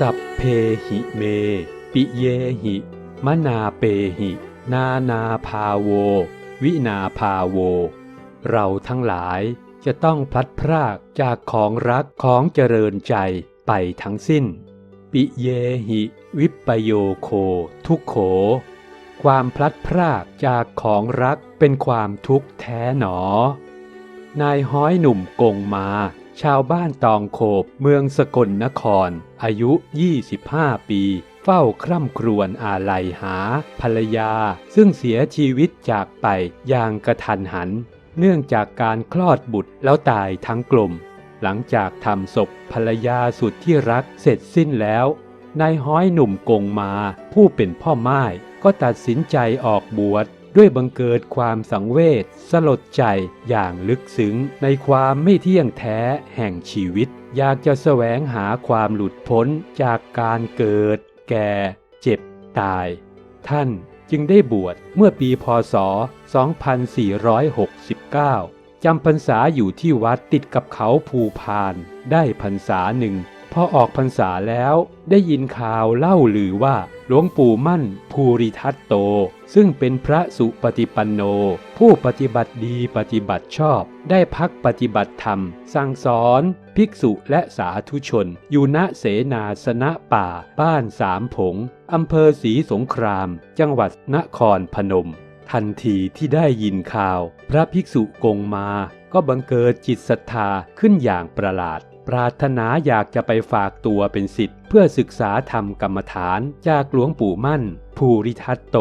สัพเพหิเม ปิเยหิ มนาเปหิ นานาภาโว วินาภาโว เราทั้งหลายจะต้องพลัดพรากจากของรักของเจริญใจไปทั้งสิ้น ปิเยหิ วิปโยโค ทุกโข ความพลัดพรากจากของรักเป็นความทุกข์แท้หนอ นายห้อยหนุ่มกงมา ชาวบ้านตองโขบเมืองสกลนคร อายุ 25 ปี เฝ้าคร่ำครวญอาลัยหา ภรรยา ซึ่งเสียชีวิตจากไปอย่างกระทันหัน เนื่องจากการคลอดบุตรแล้วตายทั้งกลมหลังจากทำศพภรรยาสุดที่รักเสร็จสิ้นแล้วนายห้อยหนุ่มกงมา ผู้เป็นพ่อไม้ก็ตัดสินใจออกบวช ด้วยบังเกิดความสังเวชสลดใจอย่างลึกซึ้งในความไม่เที่ยงแท้แห่งชีวิต อยากจะแสวงหาความหลุดพ้นจากการเกิด แก่ เจ็บ ตาย ท่านจึงได้บวชเมื่อปีพศ 2469จำพรรษาอยู่ที่วัดติดกับเขาภูพาน ได้พรรษาหนึ่ง พอออกพรรษาแล้วได้ยินข่าวเล่าลือว่าหลวงปู่มั่นภูริทัตโต ซึ่งเป็นพระสุปฏิปันโน ผู้ปฏิบัติดีปฏิบัติชอบ ได้พักปฏิบัติธรรม สั่งสอน ภิกษุและสาธุชน อยู่ณเสนาสนะป่า บ้านสามผงอำเภอศรีสงคราม จังหวัดนครพนม ทันทีที่ได้ยินข่าว พระภิกษุกงมา ก็บังเกิดจิตศรัทธาขึ้นอย่างประหลาด ปรารถนาอยากจะไปฝากตัวเป็นศิษย์เพื่อศึกษาธรรมกรรมฐานจากหลวงปู่มั่น ภูริทัตโต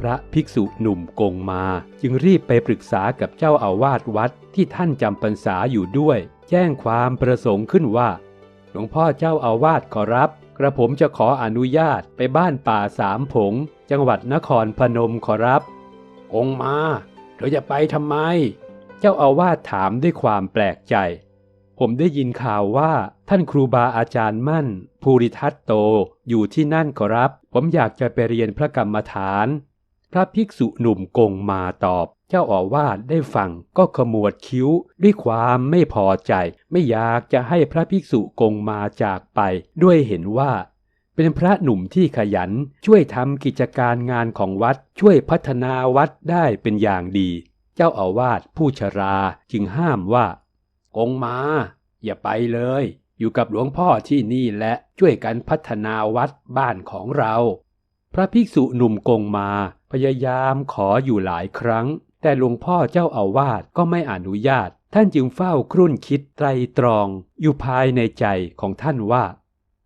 พระภิกษุหนุ่มกงมา จึงรีบไปปรึกษากับเจ้าอาวาสวัดที่ท่านจำพรรษาอยู่ด้วย แจ้งความประสงค์ขึ้นว่า หลวงพ่อเจ้าอาวาสขอรับ กระผมจะขออนุญาตไปบ้านป่าสามผง จังหวัดนครพนมขอรับองมาเธอจะไปทำไม เจ้าอาวาสถามด้วยความแปลกใจ ผมได้ยินข่าวว่าท่านครูบาอาจารย์มั่น ภูริทัตโตอยู่ที่นั่นขอรับ ผมอยากจะไปเรียนพระกรรมฐาน พระภิกษุหนุ่มกงมาตอบ เจ้าอาวาสได้ฟังก็ขมวดคิ้ว ด้วยความไม่พอใจ ไม่อยากจะให้พระภิกษุกงมาจากไป ด้วยเห็นว่า เป็นพระหนุ่มที่ขยันช่วยทำกิจการงานของวัดช่วยพัฒนาวัดได้เป็นอย่างดี เจ้าอาวาสผู้ชราจึงห้ามว่า กงมา อย่าไปเลย อยู่กับหลวงพ่อที่นี่และช่วยกันพัฒนาวัดบ้านของเรา พระภิกษุหนุ่มกงมา พยายามขออยู่หลายครั้ง แต่หลวงพ่อเจ้าอาวาสก็ไม่อนุญาต ท่านจึงเฝ้าครุ่นคิดไตรตรอง อยู่ภายในใจของท่านว่า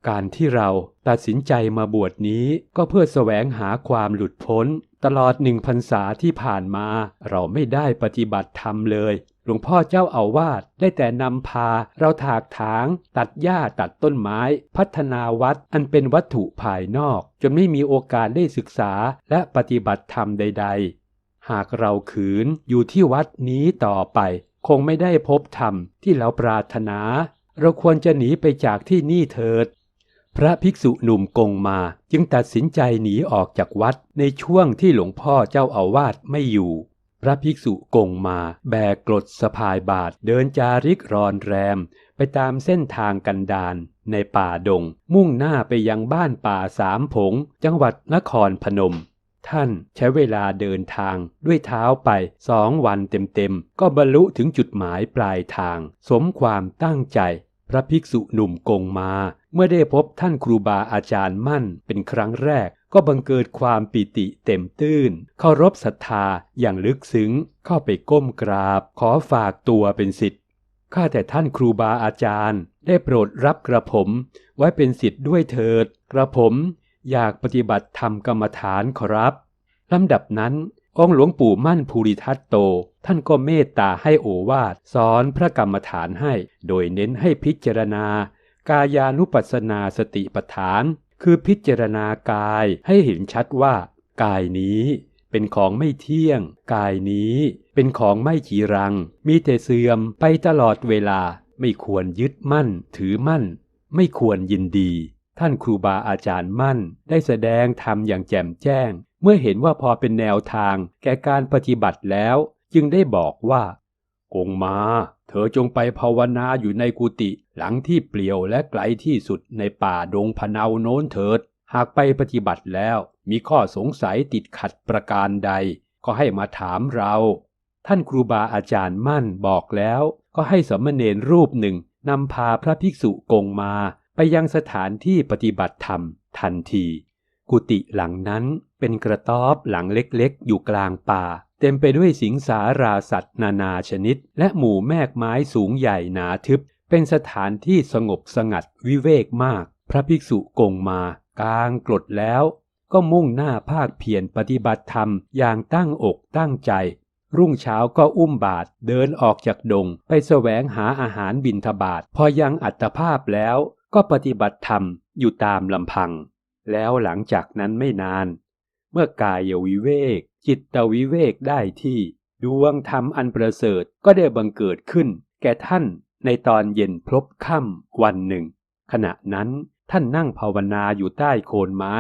การที่เราตัดสินใจมาบวชนี้ก็เพื่อแสวงหาความหลุดพ้น ตลอดหนึ่งพรรษาที่ผ่านมา เราไม่ได้ปฏิบัติธรรมเลย หลวงพ่อเจ้าอาวาสได้แต่นำพาเราถากถาง ตัดหญ้าตัดต้นไม้ พัฒนาวัดอันเป็นวัตถุภายนอก จนไม่มีโอกาสได้ศึกษาและปฏิบัติธรรมใด ๆ หากเราขืนอยู่ที่วัดนี้ต่อไป คงไม่ได้พบธรรมที่เราปรารถนา เราควรจะหนีไปจากที่นี่เถิด พระภิกษุหนุ่มกงมาจึงตัดสินใจหนีออกจากวัดในช่วงที่หลวงพ่อเจ้าอาวาสไม่อยู่ พระภิกษุกงมา แบกกรดสะพายบาทเดินจาริกรอนแรม ไปตามเส้นทางกันดารในป่าดง มุ่งหน้าไปยังบ้านป่าสามผง จังหวัดนครพนม ท่านใช้เวลาเดินทางด้วยเท้าไปสองวันเต็มๆ ก็บรรลุถึงจุดหมายปลายทาง สมความตั้งใจ พระภิกษุหนุ่มกงมา เมื่อได้พบท่านครูบาอาจารย์มั่นเป็นครั้งแรก ก็บังเกิดความปิติเต็มตื้น เคารพศรัทธาอย่างลึกซึ้ง เข้าไปก้มกราบ ขอฝากตัวเป็นศิษย์ข้าแต่ท่านครูบาอาจารย์ ได้โปรดรับกระผม ไว้เป็นศิษย์ด้วยเถิด กระผมอยากปฏิบัติธรรมกรรมฐานขอรับลำดับนั้น องค์หลวงปู่มั่นภูริทัตโต ท่านก็เมตตาให้โอวาทสอนพระกรรมฐานให้ โดยเน้นให้พิจารณา กายานุปัสสนาสติปัฏฐาน คือพิจารณากายให้เห็นชัดว่า กายนี้เป็นของไม่เที่ยง กายนี้เป็นของไม่จีรัง มีแต่เสื่อมไปตลอดเวลาไม่ควรยึดมั่น ถือมั่น ไม่ควรยินดี ท่านครูบาอาจารย์มั่น ได้แสดงธรรมอย่างแจ่มแจ้ง เมื่อเห็นว่าพอเป็นแนวทางแก่การปฏิบัติแล้ว จึงได้บอกว่า กงมา เธอจงไปภาวนาอยู่ในกุฏิหลังที่เปลี่ยวและไกลที่สุดในป่าดงพะเนาโน้นเถิด หากไปปฏิบัติแล้วมีข้อสงสัยติดขัดประการใด ก็ให้มาถามเรา ท่านครูบาอาจารย์มั่นบอกแล้ว ก็ให้สมณเณรรูปหนึ่งนำพาพระภิกษุกงมา ไปยังสถานที่ปฏิบัติธรรมทันที กุฏิหลังนั้นเป็นกระต๊อบหลังเล็กๆ อยู่กลางป่า เต็มไปด้วยสิงสาราสัตว์นานาชนิด และหมู่แมกไม้สูงใหญ่หนาทึบ เป็นสถานที่สงบสงัดวิเวกมาก พระภิกษุกงมา กลางกรดแล้ว ก็มุ่งหน้าภาคเพียรปฏิบัติธรรมอย่างตั้งอกตั้งใจ รุ่งเช้าก็อุ้มบาทเดินออกจากดง ไปแสวงหาอาหารบินทบาทพอยังอัตภาพแล้วก็ปฏิบัติธรรมอยู่ตามลำพัง แล้วหลังจากนั้นไม่นาน เมื่อกายวิเวก จิตวิเวกได้ที่ ดวงธรรมอันประเสริฐก็ได้บังเกิดขึ้น แก่ท่านในตอนเย็นพลบค่ำวันหนึ่ง ขณะนั้นท่านนั่งภาวนาอยู่ใต้โคนไม้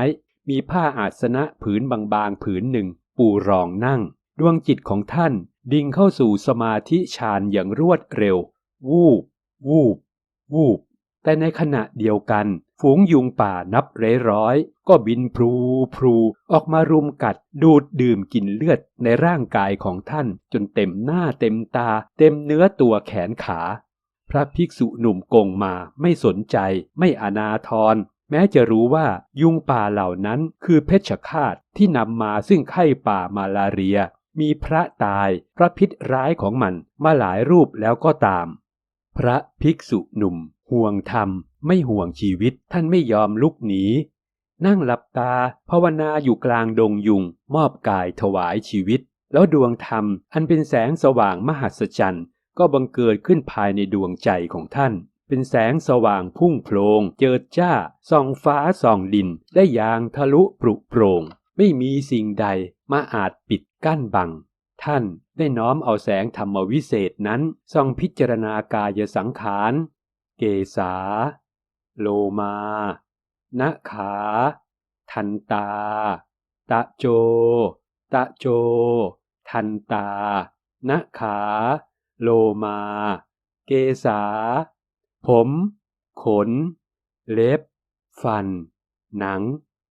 มีผ้าอาสนะผืนบางๆผืนหนึ่ง ปูรองนั่ง ดวงจิตของท่านดิ่งเข้าสู่สมาธิฌานอย่างรวดเร็ว วูบ วูบ วูบ แต่ในขณะเดียวกัน ฝูงยุงป่านับร้อยร้อยๆก็บินพลูพลูออกมารุมกัดดูดดื่มกินเลือดในร่างกายของท่าน จนเต็มหน้าเต็มตา เต็มเนื้อตัวแขนขา พระภิกษุหนุ่มกงมาไม่สนใจ ไม่อนาทรแม้จะรู้ว่ายุงป่าเหล่านั้นคือเพชฌฆาตที่นำมาซึ่งไข้ป่ามาลาเรีย มีพระตาย พระพิษร้ายของมันมาหลายรูปแล้วก็ตาม พระภิกษุหนุ่มห่วงธรรม ไม่ห่วงชีวิตท่านไม่ยอมลุกหนี นั่งหลับตาภาวนาอยู่กลางดงยุง มอบกายถวายชีวิต แล้วดวงธรรมอันเป็นแสงสว่างมหัศจรรย์ก็บังเกิดขึ้นภายในดวงใจของท่าน เป็นแสงสว่างพุ่งโพลงเจิดจ้าส่องฟ้าส่องดิน ได้อย่างทะลุปรุโปร่งไม่มีสิ่งใดมาอาจปิดกั้นบัง ท่านได้น้อมเอาแสงธรรมวิเศษนั้นส่องพิจารณากายสังขาร เกษา โลมานะขา ทันตา ตะโจ ตะโจ ทันตา นะขา โลมา เกษา ผม ขน เล็บ ฟัน หนัง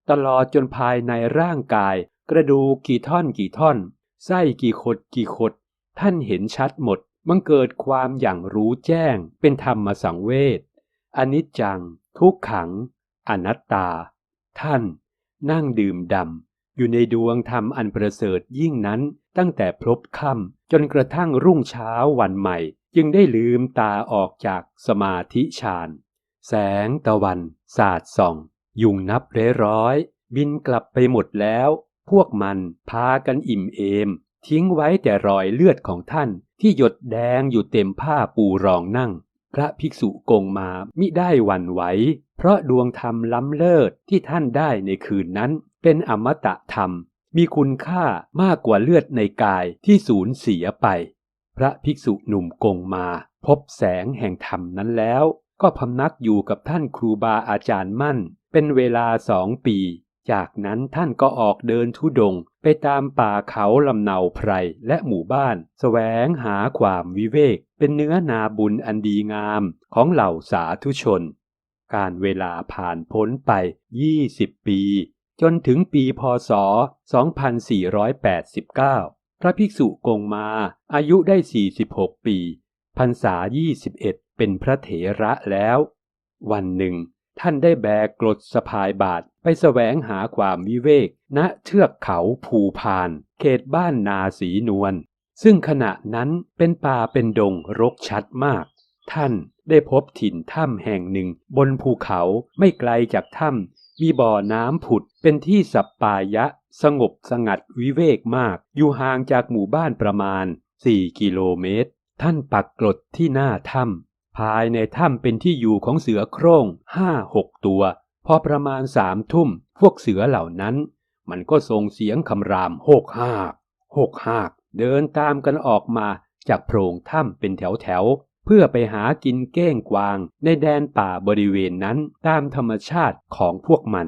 ตลอดจนภายในร่างกาย กระดูกกี่ท่อนกี่ท่อน ไส้กี่ขดกี่ขด ท่านเห็นชัดหมด มันเกิดความอย่างรู้แจ้ง เป็นธรรมสังเวช อนิจจัง ทุกขัง อนัตตา ท่าน นั่งดื่มดำอยู่ในดวงธรรมอันประเสริฐยิ่งนั้นตั้งแต่พลบค่ำจนกระทั่งรุ่งเช้าวันใหม่ จึงได้ลืมตาออกจากสมาธิฌานแสงตะวันสาดส่อง ยุงนับเร้ร้อย บินกลับไปหมดแล้ว พวกมันพากันอิ่มเอม ทิ้งไว้แต่รอยเลือดของท่านที่หยดแดงอยู่เต็มผ้าปูรองนั่ง พระภิกษุกงมามิได้หวั่นไหว เพราะดวงธรรมล้ำเลิศที่ท่านได้ในคืนนั้น เป็นอมตะธรรม มีคุณค่ามากกว่าเลือดในกายที่สูญเสียไป พระภิกษุหนุ่มกงมา พบแสงแห่งธรรมนั้นแล้ว ก็พำนักอยู่กับท่านครูบาอาจารย์มั่น เป็นเวลาสองปี จากนั้นท่านก็ออกเดินทุดง ไปตามป่าเขาลำเนาไพรและหมู่บ้านแสวงหาความวิเวก เป็นเนื้อนาบุญอันดีงามของเหล่าสาธุชน การเวลาผ่านพ้นไป 20 ปี จนถึงปีพศ 2489 พระภิกษุกงมาอายุได้ 46 ปี พรรษา 21 เป็นพระเถระแล้ว วันหนึ่ง ท่านได้แบกกรดสะพายบาท ไปแสวงหาความวิเวกณเทือกเขาภูพาน เขตบ้านนาสีนวลซึ่งขณะนั้นเป็นป่าเป็นดงรกชัดมาก ท่านได้พบถิ่นถ้ำแห่งหนึ่ง บนภูเขาไม่ไกลจากถ้ำมีบ่อน้ำผุดเป็นที่สัปปายะ สงบสงัดวิเวกมาก อยู่ห่างจากหมู่บ้านประมาณ 4 กิโลเมตร ท่านปักกรดที่หน้าถ้ำภายในถ้ำเป็นที่อยู่ของเสือโคร่งห้าหกตัว พอประมาณสามทุ่ม พวกเสือเหล่านั้น มันก็ส่งเสียงคำรามโหกหากโหกหากเดินตามกันออกมาจากโพรงถ้ำเป็นแถวแถวๆเพื่อไปหากินเก้งกวางในแดนป่าบริเวณนั้นตามธรรมชาติของพวกมัน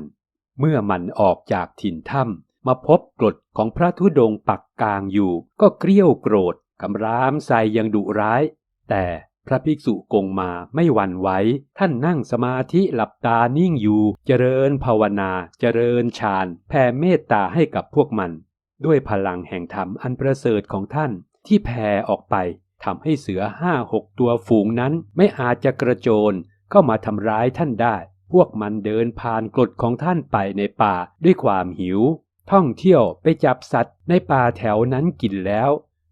เมื่อมันออกจากถิ่นถ้ำมาพบกรดของพระธุดงค์ปักกลางอยู่ ก็เกรี้ยวโกรธคำรามใส่ยังดุร้าย แต่ พระภิกษุกงมาไม่หวั่นไหวท่านนั่งสมาธิหลับตานิ่งอยู่ เจริญภาวนา เจริญฌานแผ่เมตตาให้กับพวกมัน ด้วยพลังแห่งธรรมอันประเสริฐของท่านที่แผ่ออกไปทำให้เสือห้าหกตัวฝูงนั้นไม่อาจจะกระโจนเข้ามาทำร้ายท่านได้ พวกมันเดินผ่านกฎของท่านไปในป่าด้วยความหิว ท่องเที่ยวไปจับสัตว์ในป่าแถวนั้นกินแล้ว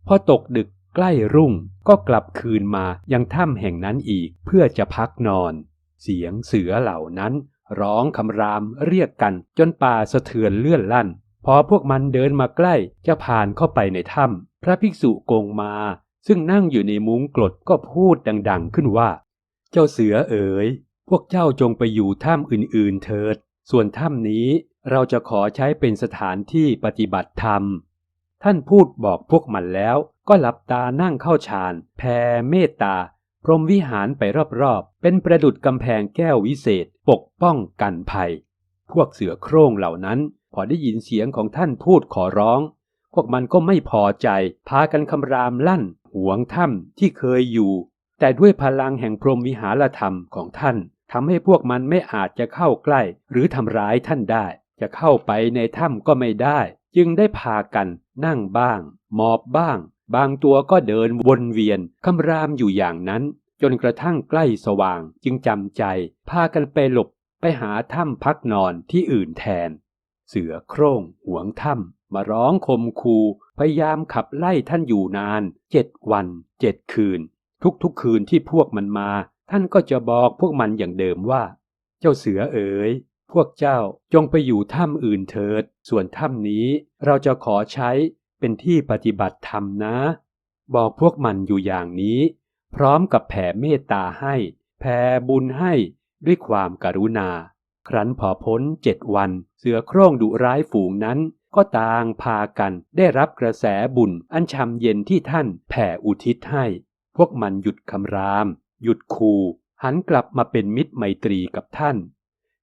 พอตกดึก ใกล้รุ่งก็กลับคืนมายังถ้ำแห่งนั้นอีกเพื่อจะพักนอน เสียงเสือเหล่านั้น ร้องคำรามเรียกกันจนป่าสะเทือนเลื่อนลั่น พอพวกมันเดินมาใกล้จะผ่านเข้าไปในถ้ำพระภิกษุโกงมา ซึ่งนั่งอยู่ในมุ้งกรดก็พูดดังๆขึ้นว่า เจ้าเสือเอ๋ย พวกเจ้าจงไปอยู่ถ้ำอื่นๆเถิด ส่วนถ้ำนี้เราจะขอใช้เป็นสถานที่ปฏิบัติธรรม ท่านพูดบอกพวกมันแล้ว ก็หลับตานั่งเข้าฌานแผ่เมตตา พรหมวิหารไปรอบๆ เป็นประดุดกำแพงแก้ววิเศษ ปกป้องกันภัย พวกเสือโคร่งเหล่านั้น พอได้ยินเสียงของท่านพูดขอร้อง พวกมันก็ไม่พอใจ พากันคำรามลั่น หวงถ้ำที่เคยอยู่ แต่ด้วยพลังแห่งพรหมวิหารธรรมของท่านทำให้พวกมันไม่อาจจะเข้าใกล้ หรือทำร้ายท่านได้ จะเข้าไปในถ้ำก็ไม่ได้ จึงได้พากันนั่งบ้าง หมอบบ้าง บางตัวก็เดินวนเวียนคำรามอยู่อย่างนั้น จนกระทั่งใกล้สว่างจึงจำใจ พากันไปหลบไปหาถ้ำพักนอนที่อื่นแทน เสือโคร่งหวงถ้ำมาร้องคมคูพยายามขับไล่ท่านอยู่นานเจ็ดวันเจ็ดคืน ทุกๆคืนที่พวกมันมา ท่านก็จะบอกพวกมันอย่างเดิมว่า เจ้าเสือเอ๋ยพวกเจ้าจงไปอยู่ถ้ำอื่นเถิด ส่วนถ้ำนี้เราจะขอใช้ เป็นที่ปฏิบัติธรรมนะ บอกพวกมันอยู่อย่างนี้ พร้อมกับแผ่เมตตาให้ แผ่บุญให้ด้วยความกรุณา ครั้นพอพ้นเจ็ดวัน เสือโคร่งดุร้ายฝูงนั้น ก็ต่างพากันได้รับกระแสบุญอันชำเย็นที่ท่านแผ่อุทิศให้ พวกมันหยุดคำราม หยุดคู่หันกลับมาเป็นมิตรไมตรีกับท่าน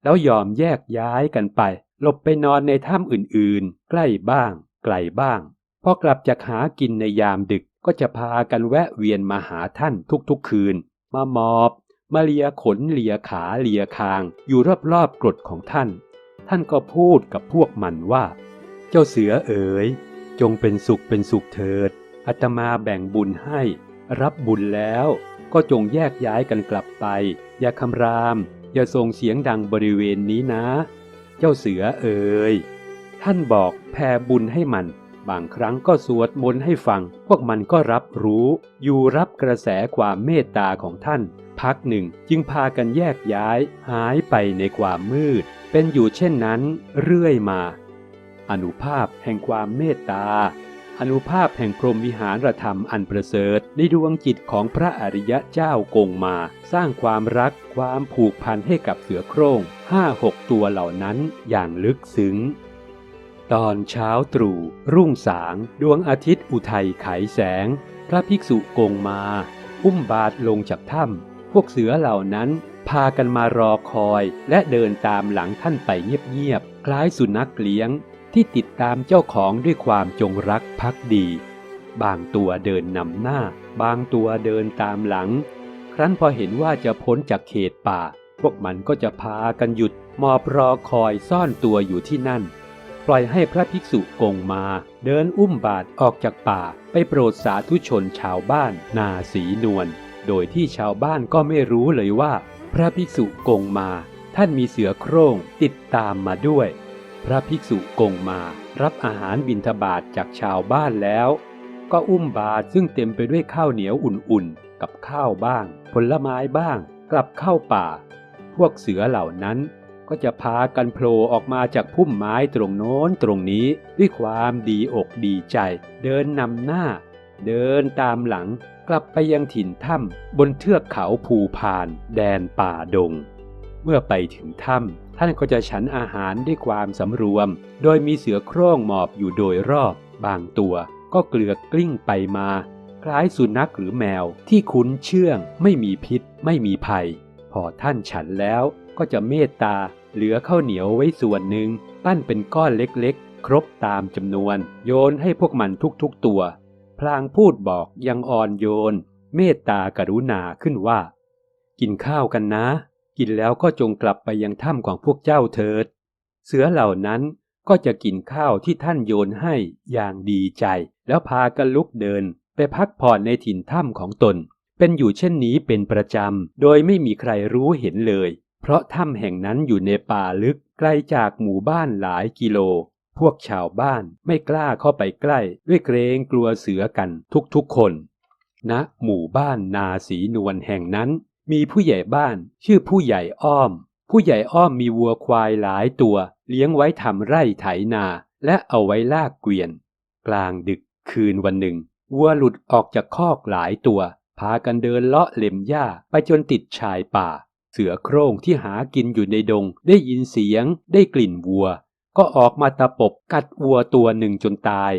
แล้วยอมแยกย้ายกันไป หลบไปนอนในถ้ำอื่นๆ ใกล้บ้าง ไกลบ้าง พอกลับจากหากินในยามดึกก็จะพากันแวะเวียนมาหาท่านทุกๆคืน มาหมอบ มาเลียขนเลียขาเลียคาง อยู่รอบๆกรดของท่าน ท่านก็พูดกับพวกมันว่า เจ้าเสือเอ๋ย จงเป็นสุขเป็นสุขเถิดอาตมาแบ่งบุญให้ รับบุญแล้วก็จงแยกย้ายกันกลับไป อย่าคำราม อย่าส่งเสียงดังบริเวณนี้นะ เจ้าเสือเอ๋ยท่านบอกแผ่บุญให้มัน บางครั้งก็สวดมนต์ให้ฟัง พวกมันก็รับรู้ อยู่รับกระแสความเมตตาของท่าน พักหนึ่งจึงพากันแยกย้าย หายไปในความมืด เป็นอยู่เช่นนั้น เรื่อยมา อนุภาพแห่งความเมตตา อนุภาพแห่งพรหมวิหารธรรมอันประเสริฐในดวงจิตของพระอริยะเจ้ากงมา สร้างความรักความผูกพันให้กับเสือโคร่งห้าหกตัวเหล่านั้นอย่างลึกซึ้ง ตอนเช้าตรู่รุ่งสาง ดวงอาทิตย์อุทัยไขแสง พระภิกษุกงมา อุ้มบาทลงจากถ้ำพวกเสือเหล่านั้น พากันมารอคอยและเดินตามหลังท่านไปเงียบๆ คล้ายสุนัขเลี้ยง ที่ติดตามเจ้าของด้วยความจงรักภักดี บางตัวเดินนำหน้า บางตัวเดินตามหลัง ครั้นพอเห็นว่าจะพ้นจากเขตป่า พวกมันก็จะพากันหยุดมอบรอคอยซ่อนตัวอยู่ที่นั่น ปล่อยให้พระภิกษุกงมา เดินอุ้มบาทออกจากป่าไปโปรดสาธุชนชาวบ้านนาสีนวลโดยที่ชาวบ้านก็ไม่รู้เลยว่า พระภิกษุกงมา ท่านมีเสือโคร่งติดตามมาด้วย พระภิกษุกงมา รับอาหารบิณฑบาตจากชาวบ้านแล้ว ก็อุ้มบาตรซึ่งเต็มไปด้วยข้าวเหนียวอุ่นๆ กับข้าวบ้าง ผลไม้บ้าง กลับเข้าป่า พวกเสือเหล่านั้น ก็จะพากันโผล่ออกมาจากพุ่มไม้ตรงโน้นตรงนี้ด้วยความดีอกดีใจ เดินนำหน้า เดินตามหลังกลับไปยังถิ่นถ้ำบนเทือกเขาภูพาน แดนป่าดง เมื่อไปถึงถ้ำท่านก็จะฉันอาหารด้วยความสำรวม โดยมีเสือโคร่งหมอบอยู่โดยรอบ บางตัวก็เกลือกกลิ้งไปมา คล้ายสุนัขหรือแมวที่คุ้นเชื่อง ไม่มีพิษ ไม่มีภัย พอท่านฉันแล้ว ก็จะเมตตาเหลือข้าวเหนียวไว้ส่วนหนึ่ง ปั้นเป็นก้อนเล็กๆ ครบตามจำนวน โยนให้พวกมันทุกๆตัว พลางพูดบอกอยังอ่อนโยน เมตตากรุณาขึ้นว่า กินข้าวกันนะ กินแล้วก็จงกลับไปยังถ้ำของพวกเจ้าเถิด เสือเหล่านั้นก็จะกินข้าวที่ท่านโยนให้อย่างดีใจ แล้วพากันลุกเดิน ไปพักผ่อนในถิ่นถ้ำของตน เป็นอยู่เช่นนี้เป็นประจำ โดยไม่มีใครรู้เห็นเลย เพราะถ้ำแห่งนั้นอยู่ในป่าลึกไกลจากหมู่บ้านหลายกิโล พวกชาวบ้านไม่กล้าเข้าไปใกล้ ด้วยเกรงกลัวเสือกันทุกๆคนณหมู่บ้านนาสีนวลแห่งนั้น มีผู้ใหญ่บ้านชื่อผู้ใหญ่อ้อม ผู้ใหญ่อ้อมมีวัวควายหลายตัว เลี้ยงไว้ทำไร่ไถนา และเอาไว้ลากเกวียน กลางดึกคืนวันหนึ่งวัวหลุดออกจากคอกหลายตัว พากันเดินเลาะเล็มหญ้าไปจนติดชายป่า เสือโคร่งที่หากินอยู่ในดง ได้ยินเสียง ได้กลิ่นวัว ก็ออกมาตะปบกัดวัวตัวหนึ่งจนตาย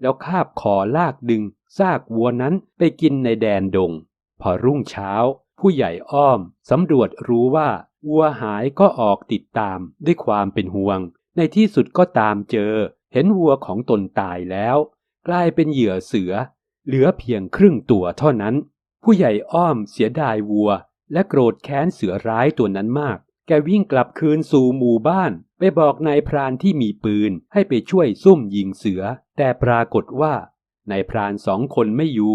แล้วคาบคอลากดึงซากวัวนั้นไปกินในแดนดง พอรุ่งเช้า ผู้ใหญ่อ้อมสำรวจรู้ว่าวัวหายก็ออกติดตามด้วยความเป็นห่วง ในที่สุดก็ตามเจอ เห็นวัวของตนตายแล้ว กลายเป็นเหยื่อเสือ เหลือเพียงครึ่งตัวเท่านั้น ผู้ใหญ่อ้อมเสียดายวัว และโกรธแค้นเสือร้ายตัวนั้นมาก แกวิ่งกลับคืนสู่หมู่บ้าน ไปบอกนายพรานที่มีปืนให้ไปช่วยซุ่มยิงเสือ แต่ปรากฏว่านายพรานสองคนไม่อยู่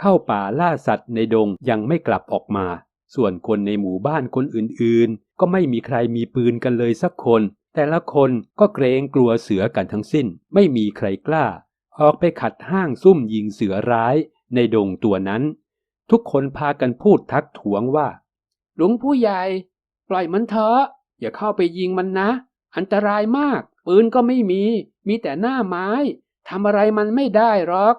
เข้าป่าล่าสัตว์ในดงยังไม่กลับออกมา ส่วนคนในหมู่บ้านคนอื่นๆ ก็ไม่มีใครมีปืนกันเลยสักคน แต่ละคนก็เกรงกลัวเสือกันทั้งสิ้น ไม่มีใครกล้า ออกไปขัดห้างซุ่มยิงเสือร้ายในดงตัวนั้น ทุกคนพากันพูดทักท้วงว่า หลวงผู้ใหญ่ ปล่อยมันเถอะอย่าเข้าไปยิงมันนะ อันตรายมาก ปืนก็ไม่มี มีแต่หน้าไม้ทำอะไรมันไม่ได้หรอก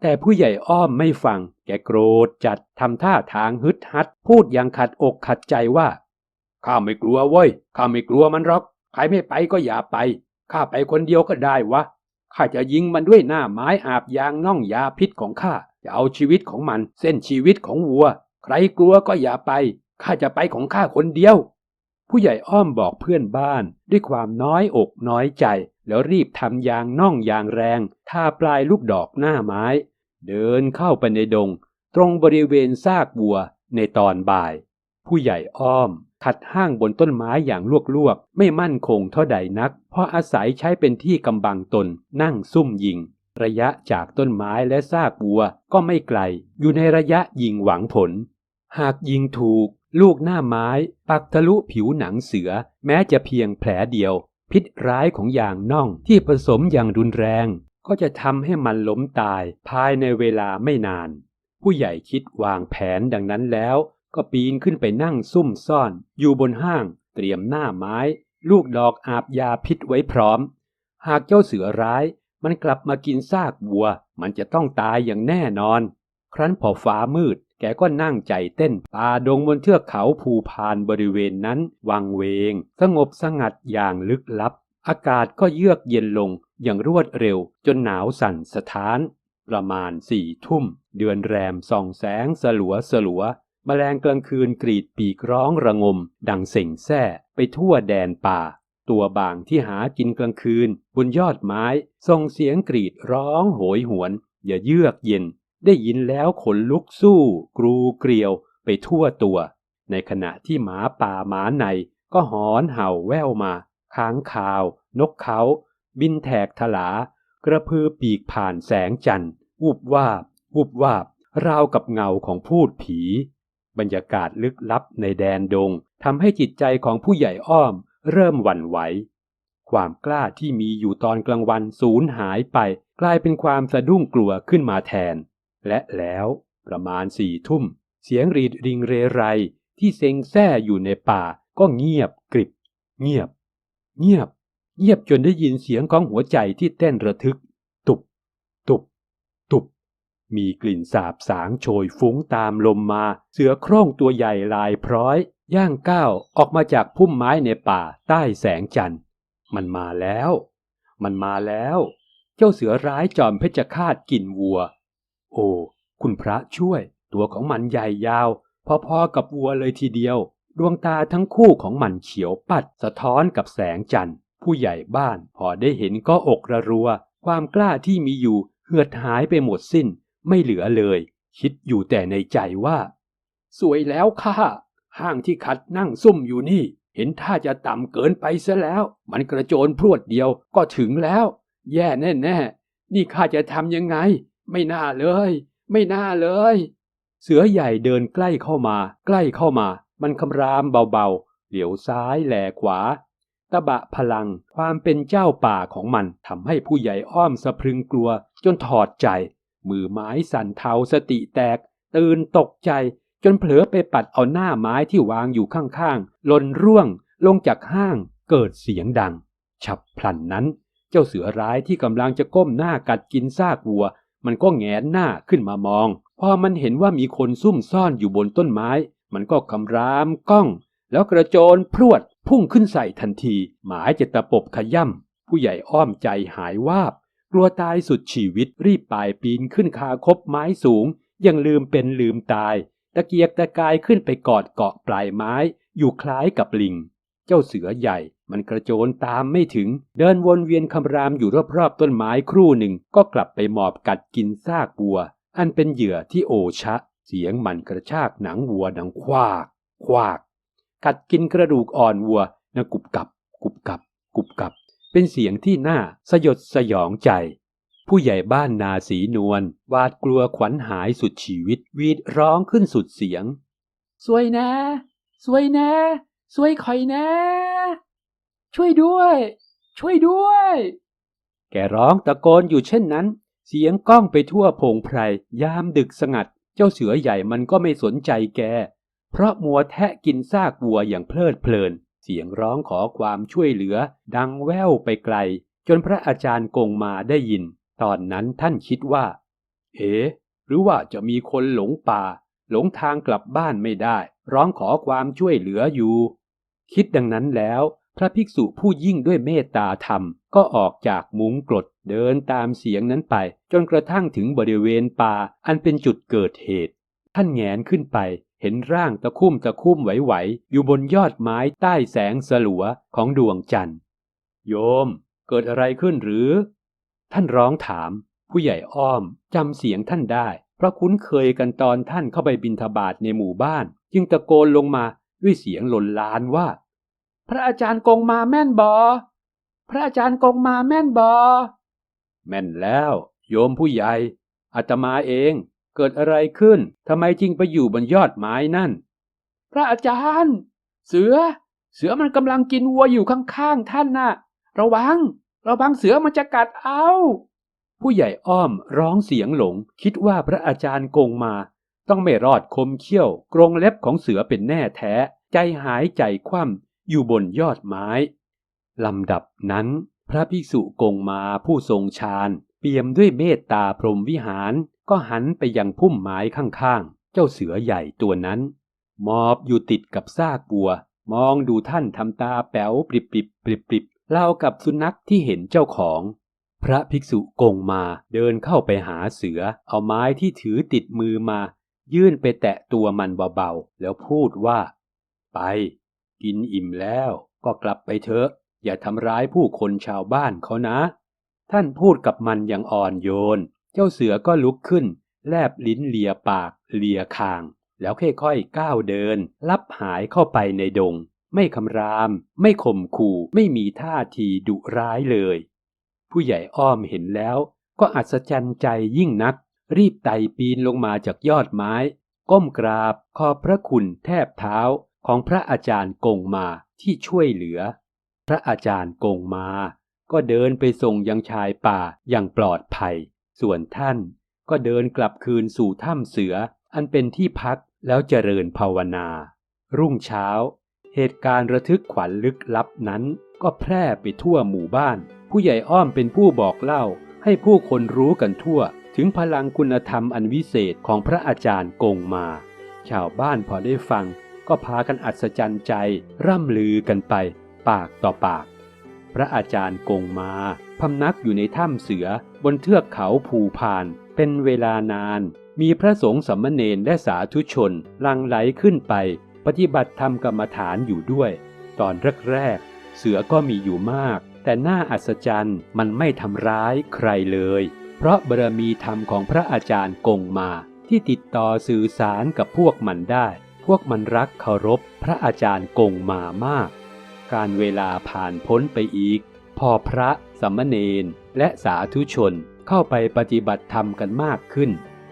แต่ผู้ใหญ่อ้อมไม่ฟัง แกโกรธจัดทำท่าทางฮึดฮัด พูดอย่างขัดอกขัดใจว่าข้าไม่กลัวเว้ยข้าไม่กลัวมันหรอกใครไม่ไปก็อย่าไปข้าไปคนเดียวก็ได้วะข้าจะยิงมันด้วยหน้าไม้อาบยางน่องยาพิษของข้า จะเอาชีวิตของมัน เส้นชีวิตของวัว ใครกลัวก็อย่าไป ข้าจะไปของข้าคนเดียว ผู้ใหญ่อ้อมบอกเพื่อนบ้าน ด้วยความน้อยอกน้อยใจ แล้วรีบทำยางน่องยางแรงทาปลายลูกดอกหน้าไม้ เดินเข้าไปในดง ตรงบริเวณซากวัวในตอนบ่าย ผู้ใหญ่อ้อมขัดห้างบนต้นไม้อย่างลวกๆ ไม่มั่นคงเท่าใดนัก เพราะอาศัยใช้เป็นที่กำบังตนนั่งซุ่มยิง ระยะจากต้นไม้และซากวัวก็ไม่ไกล อยู่ในระยะยิงหวังผล หากยิงถูก ลูกหน้าไม้ปักทะลุผิวหนังเสือ แม้จะเพียงแผลเดียว พิษร้ายของยางน่องที่ผสมอย่างรุนแรง ก็จะทำให้มันล้มตายภายในเวลาไม่นาน ผู้ใหญ่คิดวางแผนดังนั้นแล้ว ก็ปีนขึ้นไปนั่งซุ่มซ่อน อยู่บนห้าง เตรียมหน้าไม้ ลูกดอกอาบยาพิษไว้พร้อม หากเจ้าเสือร้าย มันกลับมากินซากวัว มันจะต้องตายอย่างแน่นอน ครั้นพอฟ้ามืด แกก็นั่งใจเต้นป่าดงบนเทือกเขาภูพานบริเวณนั้นวังเวง สงบสงัดอย่างลึกลับ อากาศก็เยือกเย็นลงอย่างรวดเร็ว จนหนาวสั่นสะท้าน ประมาณสี่ทุ่ม เดือนแรมส่องแสงสลัวสลัวแมลงกลางคืนกรีดปีกร้องระงม ดังเส่งแส้ไปทั่วแดนป่า ตัวบางที่หากินกลางคืน บนยอดไม้ส่งเสียงกรีดร้องโหยหวน อย่าเยือกเย็น ได้ยินแล้วขนลุกสู้ กรูเกลียวไปทั่วตัว ในขณะที่หมาป่าหมาในก็หอนเห่าแว่วมา ค้างคาว นกเขา บินแถกทลา กระพือปีกผ่านแสงจันทร์วูบวาบวูบวาบราวกับเงาของพูดผี บรรยากาศลึกลับในแดนดงทำให้จิตใจของผู้ใหญ่อ้อม เริ่มหวั่นไหว ความกล้าที่มีอยู่ตอนกลางวันสูญหายไปกลายเป็นความสะดุ้งกลัวขึ้นมาแทน และแล้วประมาณสี่ทุ่ม เสียงรีดริงเรไรที่เซ็งแซ่อยู่ในป่าก็เงียบกริบ เงียบ เงียบ เงียบจนได้ยินเสียงของหัวใจที่เต้นระทึก ตุบ ตุบ ตุบ มีกลิ่นสาบสางโชยฟุ้งตามลมมา เสือโคร่งตัวใหญ่ลายพร้อย ย่างก้าวออกมาจากพุ่มไม้ในป่าใต้แสงจันทร์มันมาแล้ว มันมาแล้ว เจ้าเสือร้ายจอมเพชฌฆาตกินวัว โอ้ คุณพระช่วย ตัวของมันใหญ่ยาว พอๆกับวัวเลยทีเดียว ดวงตาทั้งคู่ของมันเขียวปัด สะท้อนกับแสงจันทร์ ผู้ใหญ่บ้านพอได้เห็นก็อกระรัว ความกล้าที่มีอยู่เหือดหายไปหมดสิ้น ไม่เหลือเลย คิดอยู่แต่ในใจว่า สวยแล้วข้า ห้างที่ขัดนั่งซุ่มอยู่นี่ เห็นท่าจะต่ำเกินไปซะแล้ว มันกระโจนพรวดเดียวก็ถึงแล้ว แย่แน่แน่นี่ข้าจะทำยังไง ไม่น่าเลย ไม่น่าเลย เสือใหญ่เดินใกล้เข้ามา ใกล้เข้ามา มันคำรามเบาๆ เหลียวซ้ายแหลขวา ตะบะพลังความเป็นเจ้าป่าของมันทำให้ผู้ใหญ่อ้อมสะพรึงกลัว จนถอดใจ มือไม้สั่นเทาสติแตก ตื่นตกใจ จนเผลอไปปัดเอาหน้าไม้ที่วางอยู่ข้างๆหล่นร่วงลงจากห้างเกิดเสียงดัง ฉับพลันนั้น เจ้าเสือร้ายที่กำลังจะก้มหน้ากัดกินซากวัว มันก็แงนหน้าขึ้นมามอง พอมันเห็นว่ามีคนซุ่มซ่อนอยู่บนต้นไม้ มันก็คำรามก้อง แล้วกระโจนพรวดพุ่งขึ้นใส่ทันที หมายจะตะปบขย่ำผู้ใหญ่อ้อมใจหายวาบ กลัวตายสุดชีวิตรีบป่ายปีนขึ้นคาคบไม้สูง ยังลืมเป็นลืมตาย ตะเกียกตะกายขึ้นไปกอดเกาะปลายไม้ อยู่คล้ายกับลิง เจ้าเสือใหญ่มันกระโจนตามไม่ถึง เดินวนเวียนคำรามอยู่รอบๆต้นไม้ครู่หนึ่งก็กลับไปหมอบกัดกินซากวัว อันเป็นเหยื่อที่โอชะ เสียงมันกระชากหนังวัวดังควาก ควาก กัดกินกระดูกอ่อนวัวนะกุบกับ กุบกับ กุบกับ เป็นเสียงที่น่าสยดสยองใจ ผู้ใหญ่บ้านนาสีนวลหวาดกลัวขวัญหายสุดชีวิต วีดร้องขึ้นสุดเสียง สวยนะ สวยนะ สวยคอยนะ ช่วยด้วย ช่วยด้วย แกร้องตะโกนอยู่เช่นนั้น เสียงก้องไปทั่วพงไพร ยามดึกสงัด เจ้าเสือใหญ่มันก็ไม่สนใจแก เพราะมัวแทะกินซากวัวอย่างเพลิดเพลิน เสียงร้องขอความช่วยเหลือ ดังแว่วไปไกล จนพระอาจารย์กงมาได้ยิน ตอนนั้นท่านคิดว่า เอ๋หรือว่าจะมีคนหลงป่า หลงทางกลับบ้านไม่ได้ ร้องขอความช่วยเหลืออยู่ คิดดังนั้นแล้ว พระภิกษุผู้ยิ่งด้วยเมตตาธรรม ก็ออกจากมุ้งกรดเดินตามเสียงนั้นไป จนกระทั่งถึงบริเวณป่าอันเป็นจุดเกิดเหตุ ท่านแงนขึ้นไปเห็นร่างตะคุ่มตะคุ่มไหวๆอยู่บนยอดไม้ใต้แสงสลัวของดวงจันทร์ โยม เกิดอะไรขึ้นหรือ ท่านร้องถาม ผู้ใหญ่อ้อมจำเสียงท่านได้ เพราะคุ้นเคยกันตอนท่านเข้าไปบินทบาทในหมู่บ้าน จึงตะโกนลงมาด้วยเสียงหล่นลานว่า พระอาจารย์กงมาแม่นบอ พระอาจารย์กงมาแม่นบอ แม่นแล้ว โยมผู้ใหญ่อาตมาเองเกิดอะไรขึ้นทำไมจึงไปอยู่บนยอดไม้นั่น พระอาจารย์ เสือ เสือมันกำลังกินวัวอยู่ข้างๆท่านน่ะ ระวัง ระวังเสือมันจะกัดเอา ผู้ใหญ่อ้อมร้องเสียงหลง คิดว่าพระอาจารย์โกงมา ต้องไม่รอดคมเขี้ยว กรงเล็บของเสือเป็นแน่แท้ ใจหายใจคว่ำอยู่บนยอดไม้ลำดับนั้น พระภิกษุกงมาผู้ทรงฌานเปี่ยมด้วยเมตตาพรหมวิหาร ก็หันไปยังพุ่มไม้ข้างๆ เจ้าเสือใหญ่ตัวนั้นมอบอยู่ติดกับซากบัว มองดูท่านทำตาแป๋วปริบปริบปริบปริบ เล่ากับสุนัขที่เห็นเจ้าของ พระภิกษุกงมาเดินเข้าไปหาเสือ เอาไม้ที่ถือติดมือมา ยื่นไปแตะตัวมันเบาๆ แล้วพูดว่า ไป กินอิ่มแล้วก็กลับไปเถอะ อย่าทำร้ายผู้คนชาวบ้านเขานะ ท่านพูดกับมันอย่างอ่อนโยน เจ้าเสือก็ลุกขึ้น แลบลิ้นเลียปาก เลียคาง แล้วค่อยๆก้าวเดิน ลับหายเข้าไปในดง ไม่คำราม ไม่ข่มขู่ ไม่มีท่าทีดุร้ายเลย ผู้ใหญ่อ้อมเห็นแล้ว ก็อัศจรรย์ใจยิ่งนัก รีบไต่ปีนลงมาจากยอดไม้ ก้มกราบขอบพระคุณแทบเท้าของพระอาจารย์กงมาที่ช่วยเหลือ พระอาจารย์กงมา ก็เดินไปส่งยังชายป่าอย่างปลอดภัย ส่วนท่านก็เดินกลับคืนสู่ถ้ำเสือ อันเป็นที่พักแล้วเจริญภาวนา รุ่งเช้า เหตุการณ์ระทึกขวัญลึกลับนั้น ก็แพร่ไปทั่วหมู่บ้าน ผู้ใหญ่อ้อมเป็นผู้บอกเล่า ให้ผู้คนรู้กันทั่ว ถึงพลังคุณธรรมอันวิเศษของพระอาจารย์กงมา ชาวบ้านพอได้ฟัง ก็พากันอัศจรรย์ใจ ร่ำลือกันไป ปากต่อปาก พระอาจารย์กงมาพำนักอยู่ในถ้ำเสือบนเทือกเขาภูพาน เป็นเวลานาน มีพระสงฆ์สัมมเนนและสาธุชนลังไหลขึ้นไป ปฏิบัติธรรมกรรมฐานอยู่ด้วย ตอนแรกๆ เสือก็มีอยู่มาก แต่น่าอัศจรรย์มันไม่ทำร้ายใครเลย เพราะบารมีธรรมของพระอาจารย์กงมา ที่ติดต่อสื่อสารกับพวกมันได้ พวกมันรักเคารพพระอาจารย์กงมามาก การเวลาผ่านพ้นไปอีก พอพระสมณเณรและสาธุชนเข้าไปปฏิบัติธรรมกันมากขึ้น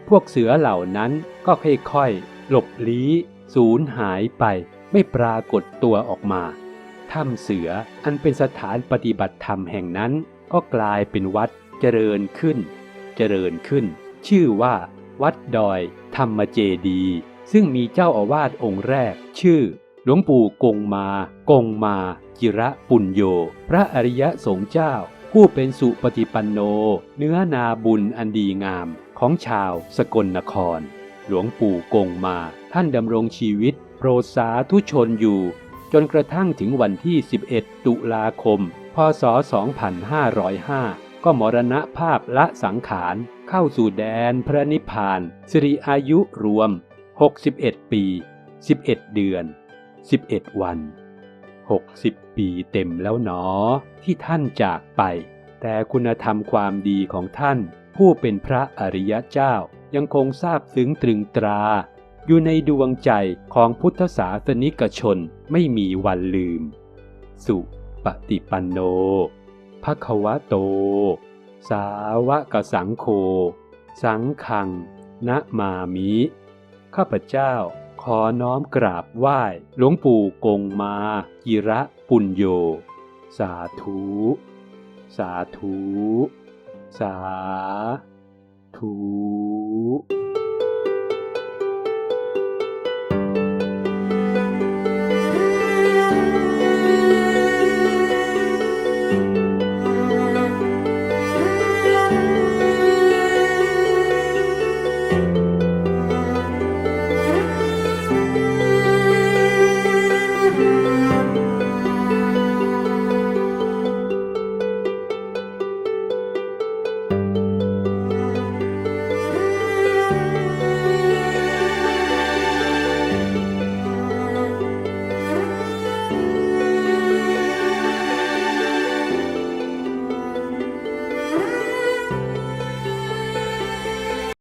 พวกเสือเหล่านั้นก็ค่อยๆหลบลี้ สูญหายไปไม่ปรากฏตัวออกมา ถ้ำเสืออันเป็นสถานปฏิบัติธรรมแห่งนั้น ก็กลายเป็นวัดเจริญขึ้น เจริญขึ้น ชื่อว่า วัดดอย ธรรมเจดี ซึ่งมีเจ้าอาวาสองค์แรก ชื่อ หลวงปู่กงมา กงมา จิระปุญโย พระอริยสงฆ์เจ้า ผู้เป็นสุปฏิปันโน เนื้อนาบุญอันดีงามของชาวสกลนคร หลวงปู่กงมา ท่านดำรงชีวิตโปรสาธุชนอยู่ จนกระทั่งถึงวันที่ 11 ตุลาคม พศ 2505 ก็มรณภาพละสังขารเข้าสู่แดนพระนิพพาน สิริอายุรวม 61 ปี 11 เดือน 11 วัน 60 ปีเต็มแล้วหนอ ที่ท่านจากไป แต่คุณธรรมความดีของท่านผู้เป็นพระอริยเจ้า ยังคงทราบซึ้งตรึงตรา อยู่ในดวงใจของพุทธศาสนิกชนไม่มีวันลืม สุปฏิปันโนภควะโต สาวกสังโฆสังขังนะมามิ ข้าพเจ้าขอน้อมกราบไหว้หลวงปู่กงมากิระปุญโย สาธุ สาธุ สา ธุ